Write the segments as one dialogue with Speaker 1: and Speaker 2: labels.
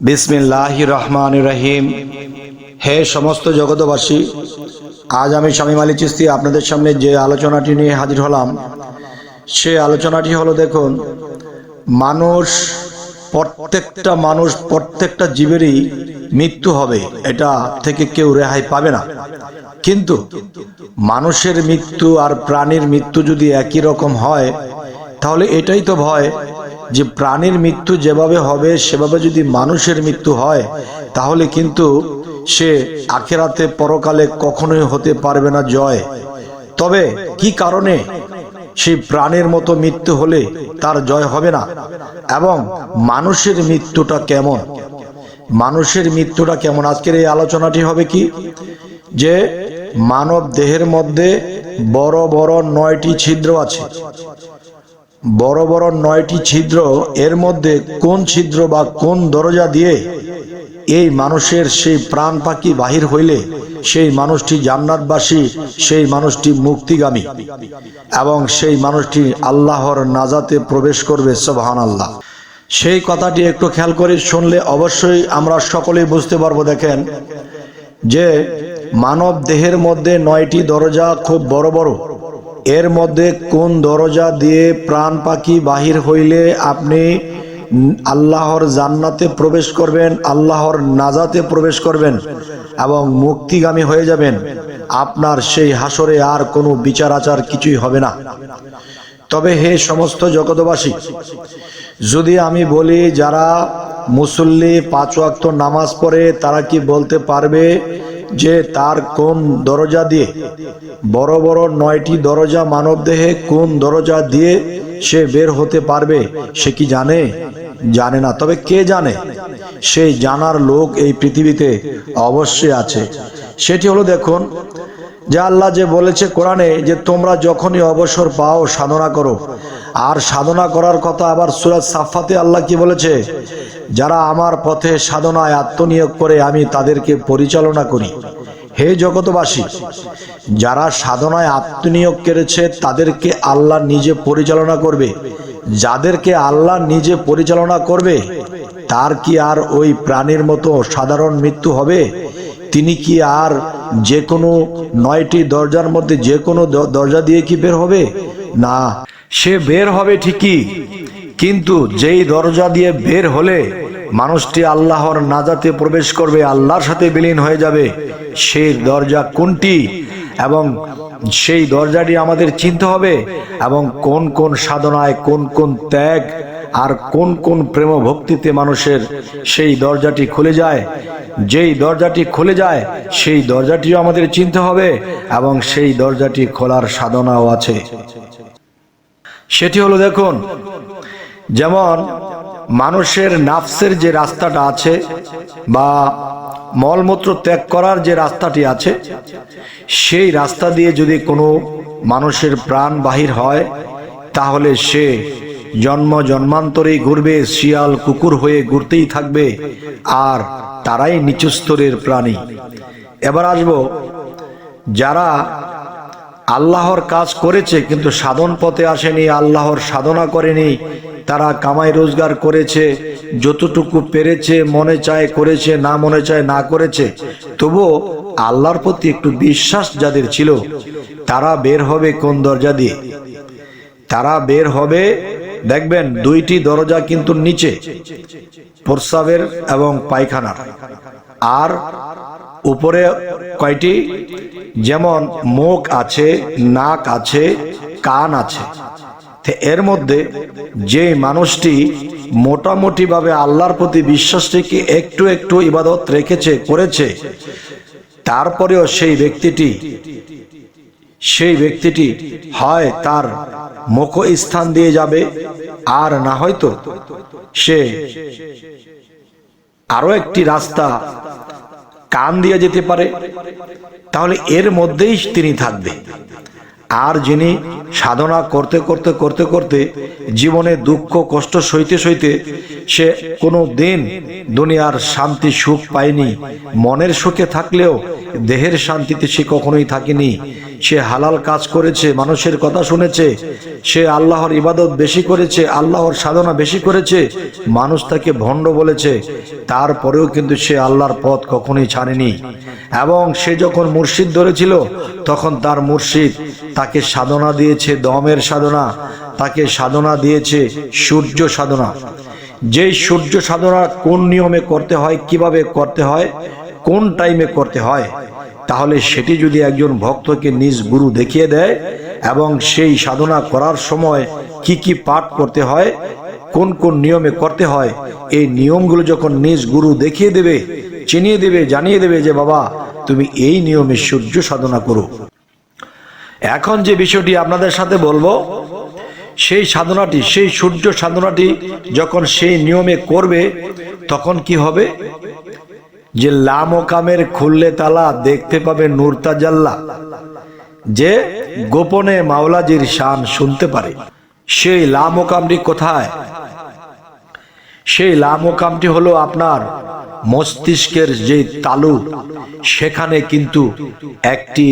Speaker 1: বিসমিল্লাহ রহমান রহিম। হে সমস্ত জগতবাসী আজ আমি স্বামী আলী চিস্তি আপনাদের সামনে যে আলোচনাটি নিয়ে হাজির হলাম, সে আলোচনাটি হলো দেখুন, মানুষ, প্রত্যেকটা মানুষ, প্রত্যেকটা জীবেরই মৃত্যু হবে, এটা থেকে কেউ রেহাই পাবে না। কিন্তু মানুষের মৃত্যু আর প্রাণীর মৃত্যু যদি একই রকম হয়, তাহলে এটাই তো ভয় যে প্রাণীর মৃত্যু যেভাবে হবে, সেভাবে যদি মানুষের মৃত্যু হয়, তাহলে কিন্তু সে আখেরাতে পরকালে কখনোই হতে পারবে না জয়। তবে কি কারণে সেই প্রাণের মতো মৃত্যু হলে তার জয় হবে না? এবং মানুষের মৃত্যুটা কেমন? মানুষের মৃত্যুটা কেমন? আজকের এই আলোচনাটি হবে কি? যে মানব দেহের মধ্যে বড় বড় নয়টি ছিদ্র আছে। বড় বড় নয়টি ছিদ্র এর মধ্যে কোন ছিদ্র বা কোন দরজা দিয়ে এই মানুষের সেই প্রাণ পাখি বাহির হইলে সেই মানুষটি জান্নাতবাসী, সেই মানুষটি মুক্তিগামী এবং সেই মানুষটি আল্লাহর নাজাতে প্রবেশ করবে সোহান আল্লাহ সেই কথাটি একটু খেয়াল করে শুনলে অবশ্যই আমরা সকলেই বুঝতে পারব, দেখেন, যে মানব দেহের মধ্যে নয়টি দরজা খুব বড় বড়। এর মধ্যে কোন দরজা দিয়ে প্রাণ পাখি বাহির হইলে আপনি আল্লাহর জান্নাতে প্রবেশ করবেন, আল্লাহর নাজাতে প্রবেশ করবেন এবং মুক্তিগামী হয়ে যাবেন? আপনার সেই হাসরে আর কোনো বিচার আচার কিছুই হবে না। তবে হে সমস্ত জগতবাসী যদি আমি বলি যারা মুসল্লি পাঁচ ওয়াক্ত নামাজ পড়ে, তারা কি বলতে পারবে যে তার কোন দরজা দিয়ে? বড় বড় নয়টি দরজা মানব দেহে কোন দরজা দিয়ে সে বের হতে পারবে, সে কি জানে? জানে না। তবে কে জানে? সেই জানার লোক এই পৃথিবীতে অবশ্যই আছে। সেটি হলো দেখুন যে আল্লাহ যে বলেছে কোরআনে যে তোমরা যখনই অবসর পাও সাধনা করো। আর সাধনা করার কথা আবার সুরাজ সাফাতে আল্লাহ কি বলেছে? যারা আমার পথে সাধনায় আত্মনিয়োগ করে আমি তাদেরকে পরিচালনা করি। হে জগতবাসী যারা সাধনায় আত্মনিয়োগ করেছে তাদেরকে আল্লাহ নিজে পরিচালনা করবে। যাদেরকে আল্লাহ নিজে পরিচালনা করবে, তার কি আর ওই প্রাণীর মতো সাধারণ মৃত্যু হবে? তিনি কি আর যে কোনো নয়টি দরজার মধ্যে যে কোনো দরজা দিয়ে কি বের হবে? না। সে বের হবে ঠিকই, কিন্তু যেই দরজা দিয়ে বের হলে মানুষটি আল্লাহর নাজাতে প্রবেশ করবে, আল্লাহর সাথে বিলীন হয়ে যাবে। সেই দরজা কোনটি এবং সেই দরজাটি আমাদের চিনতে হবে এবং কোন কোন সাধনায় কোন কোন ত্যাগ আর কোন কোন প্রেম ভক্তিতে মানুষের সেই দরজাটি খুলে যায়, যেই দরজাটি খুলে যায়, সেই দরজাটিও আমাদের চিনতে হবে এবং সেই দরজাটি খোলার সাধনাও আছে। সেটি হলো দেখুন, যেমন মানুষের নাফসের যে রাস্তাটা আছে বা মলমূত্র ত্যাগ করার যে রাস্তাটি আছে, সেই রাস্তা দিয়ে যদি কোনো মানুষের প্রাণ বাহির হয়, তাহলে সে জন্ম জন্মান্তরেই ঘুরবে, শিয়াল কুকুর হয়ে ঘুরতেই থাকবে, আর তারাই নিচু স্তরের প্রাণী। এবার আসব, যারা আল্লাহর কাজ করেছে কিন্তু সাধন পথে আসেনি, আল্লাহর সাধনা করেনি, তারা কামাই রোজগার করেছে, যতটুকু পেরেছে, মনে চায় করেছে, না মনে চায় না করেছে, তবুও আল্লাহর প্রতি একটু বিশ্বাস যাদের ছিল, তারা বের হবে কোন দরজা দিয়ে? তারা বের হবে দেখবেন দুইটি দরজা কিন্তু নিচে, প্রস্রাবের এবং পায়খানার। আর উপরে কয়টি? যেমন মুখ আছে, নাক আছে, কান আছে। এর মধ্যে যে মানুষটি মোটামুটি ভাবে আল্লাহর প্রতি বিশ্বাস থেকে একটু একটু ইবাদত রেখেছে, করেছে, তারপরেও সেই ব্যক্তিটি সেই ব্যক্তিটি হয় তার মুখ স্থান দিয়ে যাবে, আর না হয়তো সে আরও একটি রাস্তা কান দিয়ে যেতে পারে। তাহলে এর মধ্যেই তিনি থাকবে। আর যিনি সাধনা করতে করতে করতে করতে জীবনে দুঃখ, কষ্ট সইতে সইতে সে কোনো দিন দুনিয়ার শান্তি, সুখ পায়নি। মনের সুখে থাকলেও দেহের শান্তিতে সে কখনোই থাকেনি। সে হালাল কাজ করেছে, মানুষের কথা শুনেছে, সে আল্লাহর ইবাদত বেশি করেছে, আল্লাহর সাধনা বেশি করেছে, মানুষ তাকে ভণ্ড বলেছে, তারপরেও কিন্তু সে আল্লাহর পথ কখনোই ছাড়েনি। এবং সে যখন মুর্শিদ ধরেছিল, তখন তার মুর্শিদ তাকে সাধনা দিয়েছে, দমের সাধনা, তাকে সাধনা দিয়েছে সূর্য সাধনা। যেই সূর্য সাধনা কোন নিয়মে করতে হয়, কীভাবে করতে হয়, কোন টাইমে করতে হয় তাহলে সেটি যদি একজন ভক্তকে নিজ গুরু দেখিয়ে দেয় এবং সেই সাধনা করার সময় কি কি পাঠ করতে হয়, কোন কোন নিয়মে করতে হয়, এই নিয়মগুলো যখন নিজ গুরু দেখিয়ে দেবে, চিনিয়ে দেবে, জানিয়ে দেবে যে বাবা, তুমি এই নিয়মে সূর্য সাধনা করো। এখন যে বিষয়টি আপনাদের সাথে বলব, সেই সাধনাটি, সেই সূর্য সাধনাটি যখন সেই নিয়মে করবে, তখন কি হবে? যে লামকামের খুললে তালা দেখতে পাবে নূরতাজাল্লা, যে গোপনে মাওলাজির শান শুনতে পারে। সেই লামকামটি কোথায়? সেই লামকামটি হলো আপনার মস্তিষ্কের যে তালু, সেখানে কিন্তু একটি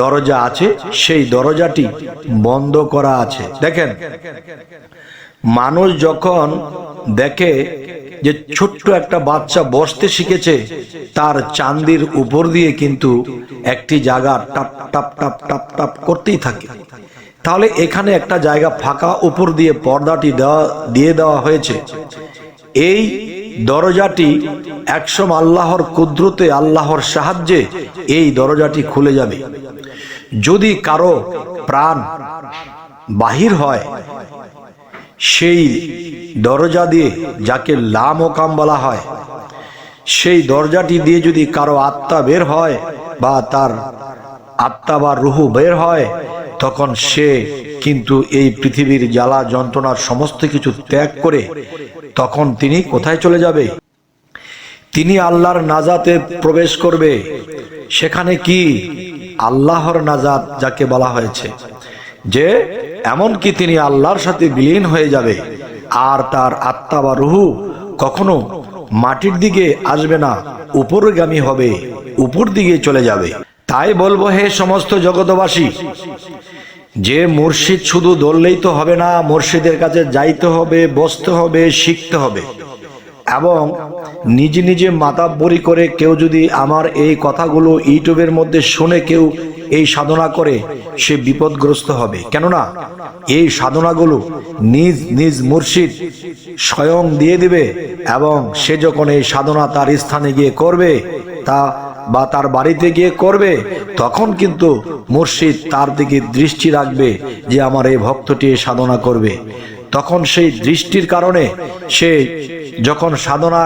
Speaker 1: দরজা আছে, সেই দরজাটি বন্ধ করা আছে। দেখেন মানুষ যখন দেখে যে ছোট্ট একটা বাচ্চা বসতে শিখেছে, তার চান্দির উপর দিয়ে কিন্তু একটি জায়গা টাপ টাপ টাপ টাপ টাপ করতেই থাকে। তাহলে এখানে একটা জায়গা ফাঁকা উপর দিয়ে পর্দাটি দেওয়া, দিয়ে দেওয়া হয়েছে। এই দরজাটি একসম আল্লাহর কুদরতে, আল্লাহর সাহায্যে এই দরজাটি খুলে যাবে। যদি কারও প্রাণ বাহির হয় সেই দরজা দিয়ে যাকে লামকাম বলা হয়, সেই দরজাটি দিয়ে যদি কারও আত্মা বের হয় বা তার আত্মা বা রুহু বের হয়, তখন সে কিন্তু এই পৃথিবীর জ্বালা যন্ত্রণার সমস্ত কিছু ত্যাগ করে তখন তিনি কোথায় চলে যাবে? তিনি আল্লাহর নাজাতে প্রবেশ করবে। সেখানে কি? আল্লাহর নাজাত যাকে বলা হয়েছে। যে এমনকি তিনি আল্লাহর সাথে বিলীন হয়ে যাবে, আর তার আত্মা বা রুহু কখনো মাটির দিকে আসবে না, উপরগামী হবে, উপর দিকে চলে যাবে। তাই বলব, হে সমস্ত জগতবাসী যে মুর্শিদ শুধু ধরলেই তো হবে না, মুর্শিদের কাছে যাইতে হবে, বসতে হবে, শিখতে হবে। এবং নিজে নিজে মাতাব্বরি করে কেউ যদি আমার এই কথাগুলো ইউটিউবের মধ্যে শুনে কেউ এই সাধনা করে সে বিপদগ্রস্ত হবে। কেননা এই সাধনাগুলো নিজ নিজ মুর্শিদ স্বয়ং দিয়ে দিবে এবং সে যখন এই সাধনা তার স্থানে গিয়ে করবে, তা বা তার বাড়িতে গিয়ে করবে, তখন কিন্তু মুর্শিদ তার দিকে দৃষ্টি রাখবে যে আমার এই ভক্তটি সাধনা করবে। তখন সেই দৃষ্টির কারণে সে যখন সাধনা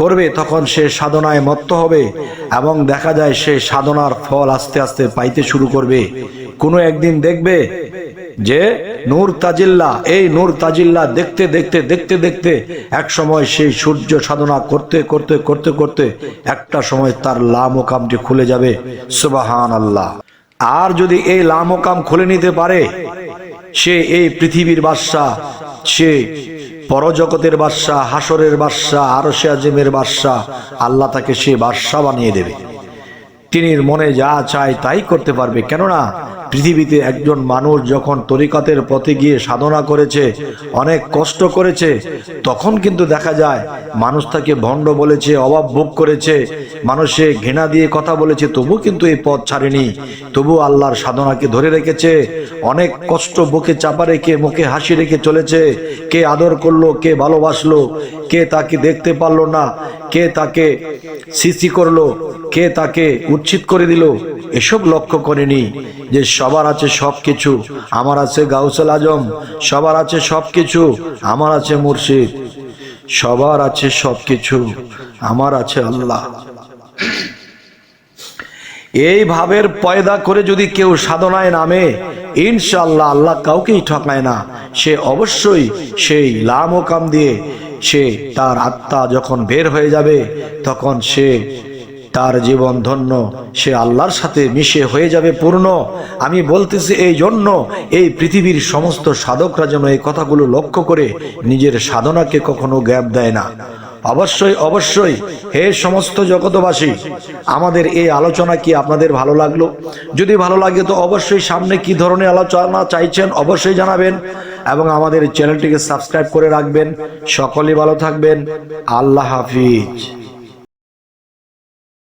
Speaker 1: করবে, তখন সে সাধনায় মত্ত হবে এবং দেখা যায় সে সাধনার ফল আস্তে আস্তে পাইতে শুরু করবে। কোনো একদিন দেখবে যে নূর তাজিল্লা, এই নূর তাজিল্লা দেখতে দেখতে দেখতে দেখতে এক সময় সেই সূর্য সাধনা করতে করতে করতে করতে একটা সময় তার লামকামটি খুলে যাবে। সুবাহান আল্লাহ আর যদি এই লামকাম খুলে নিতে পারে, সে এই পৃথিবীর বাদশাহ, সে পরজগতের বাদশাহ হাসরের বাদশাহ আরশে আজিমের বাদশাহ আল্লাহ তাকে সে বাদশাহ বানিয়ে দেবে। তিনি মনে যা চায় তাই করতে পারবে। কেননা পৃথিবীতে একজন মানুষ যখন তরিকাতের পথে গিয়ে সাধনা করেছে, অনেক কষ্ট করেছে, তখন কিন্তু দেখা যায় মানুষ তাকে ভণ্ড বলেছে, অভাব ভোগ করেছে, মানুষে ঘৃণা দিয়ে কথা বলেছে, তবু কিন্তু এই পথ ছাড়েনি। তবু আল্লাহর সাধনাকে ধরে রেখেছে, অনেক কষ্ট বুকে চাপা রেখে, মুখে হাসি রেখে চলেছে, কে আদর করল, কে ভালোবাসলো, কে তাকে দেখতে পারল না, কে তাকে সিসি করল, কে তাকে উচ্ছিত করে দিল এসব লক্ষ্য করেনি যে সবার আছে সব কিছু আমার আছে গাউসল আজম, সবার আছে সব কিছু আমার আছে মুর্শিদ, সবার আছে সব কিছু আমার আছে আল্লাহ। এই ভাবের পয়দা করে যদি কেউ সাধনায় নামে ইনশাল্লাহ আল্লাহ কাউকেই ঠকায় না। সে অবশ্যই সেই লাম ও কাম দিয়ে সে তার আত্মা যখন বের হয়ে যাবে, তখন সে তার জীবন ধন্য, সে আল্লাহর সাথে মিশে হয়ে যাবে পূর্ণ। আমি বলতেছি এই জন্য এই পৃথিবীর সমস্ত সাধকরা যেন এই কথাগুলো লক্ষ্য করে নিজের সাধনাকে কখনো গ্যাপ দেয় না। অবশ্যই অবশ্যই, হে সমস্ত জগতবাসী আমাদের এই আলোচনা কি আপনাদের ভালো লাগল? যদি ভালো লাগে তো অবশ্যই সামনে কি ধরনের আলোচনা চাইছেন অবশ্যই জানাবেন এবং আমাদের চ্যানেলটিকে সাবস্ক্রাইব করে রাখবেন। সকলেই ভালো থাকবেন। আল্লাহ হাফিজ।